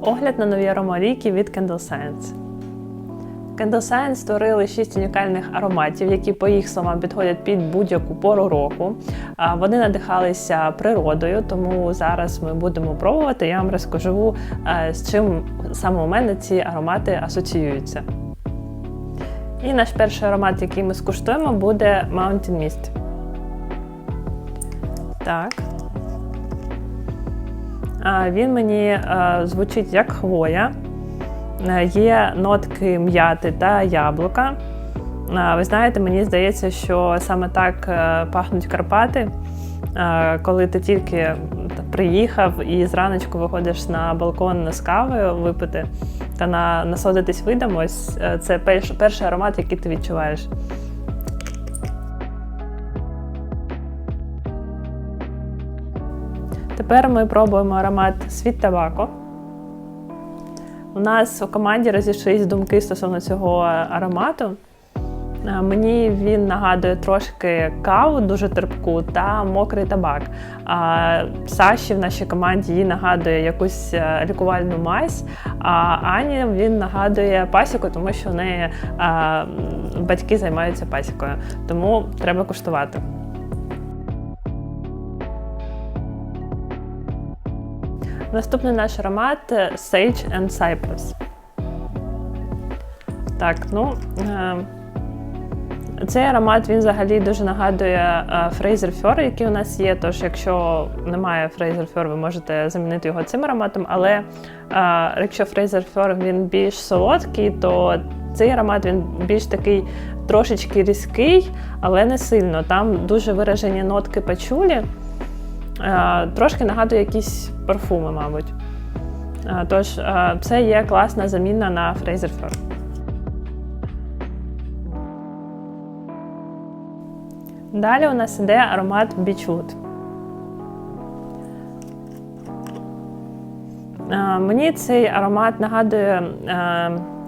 Огляд на нові аромаліки від Candle Science. Candle Science створили шість унікальних ароматів, які, по їх словам, підходять під будь-яку пору року. Вони надихалися природою, тому зараз ми будемо пробувати. Я вам розкажу, з чим саме у мене ці аромати асоціюються. І наш перший аромат, який ми скуштуємо, буде Mountain Mist. Так. Він мені е, звучить як хвоя. Е, Є нотки м'яти та яблука. Ви знаєте, мені здається, що саме так е, пахнуть Карпати, коли ти тільки приїхав і зраночку виходиш на балкон з кавою випити та на, насолодитись видом. Ось це перший аромат, який ти відчуваєш. Тепер ми пробуємо аромат Світ Табако. У нас у команді розійшлись думки стосовно цього аромату. Е, Мені він нагадує трошки каву, дуже терпку та мокрий табак. А Саші в нашій команді їй нагадує якусь е, лікувальну мазь, а Ані він нагадує пасіку, тому що в неї е, батьки займаються пасікою. Тому треба куштувати. Наступний наш аромат Sage and Cypress. Так, ну. Е, цей аромат він взагалі дуже нагадує Фрейзер Фьор, який у нас є. Тож, якщо немає Фрейзер Фьор, ви можете замінити його цим ароматом. Але е, якщо Фрейзер Фьор він більш солодкий, то цей аромат він більш такий трошечки різкий, але не сильно. Там дуже виражені нотки пачулі. Е, Трошки нагадує якісь парфуми, мабуть. Е, Тож, е, це є класна заміна на Фрейзер Фьор. Далі у нас іде аромат. Е, Мені цей аромат нагадує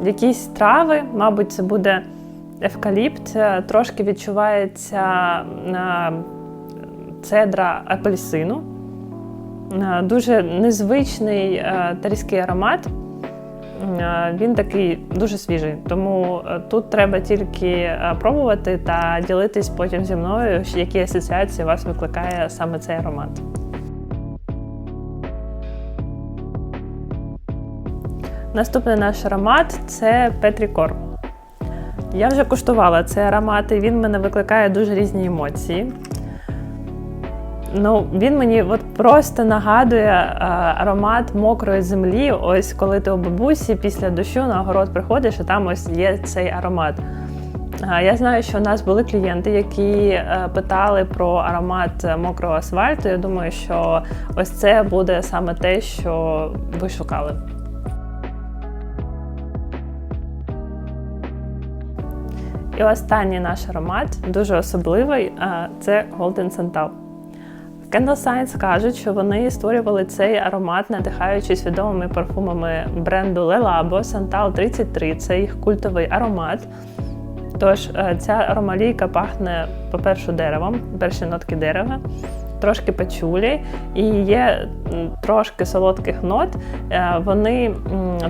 якісь трави, мабуть, це буде евкаліпт, трошки відчувається цедра апельсину. Е, Дуже незвичний е, аромат. Е, Він такий дуже свіжий, тому тут треба тільки пробувати та ділитись потім зі мною, які асоціації вас викликає саме цей аромат. Наступний наш аромат це Петрікор. Я вже куштувала цей аромат, і він мене викликає дуже різні емоції. Ну, він мені от просто нагадує е, аромат мокрої землі. Ось коли ти у бабусі після дощу на огород приходиш, і там ось є цей аромат. Я знаю, що у нас були клієнти, які е, питали про аромат мокрого асфальту. Я думаю, що ось це буде саме те, що ви шукали. І останній наш аромат, дуже особливий, е, це Golden Santal. Candle Science кажуть, що вони створювали цей аромат, надихаючись відомими парфумами бренду Le Labo Santal 33. Це їх культовий аромат. Тож е, ця аромалійка пахне, по-перше, деревом, перші нотки дерева, трошки пачулі і є трошки солодких нот. Е, Вони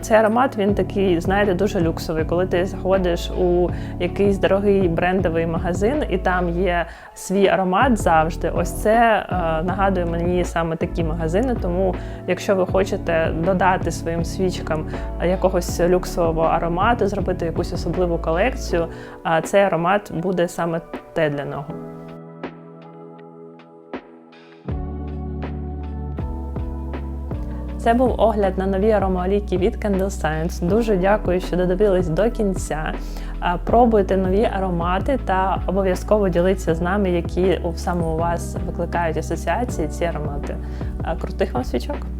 цей аромат він такий, знаєте, дуже люксовий. Коли ти заходиш у якийсь дорогий брендовий магазин, і там є свій аромат завжди. Ось це е, нагадує мені саме такі магазини. Тому, якщо ви хочете додати своїм свічкам якогось люксового аромату, зробити якусь особливу колекцію, цей аромат буде саме те для нього. Це був огляд на нові аромаліки від Candle Science. Дуже дякую, що додивились до кінця. Пробуйте нові аромати та обов'язково діліться з нами, які саме у вас викликають асоціації ці аромати. Крутих вам свічок!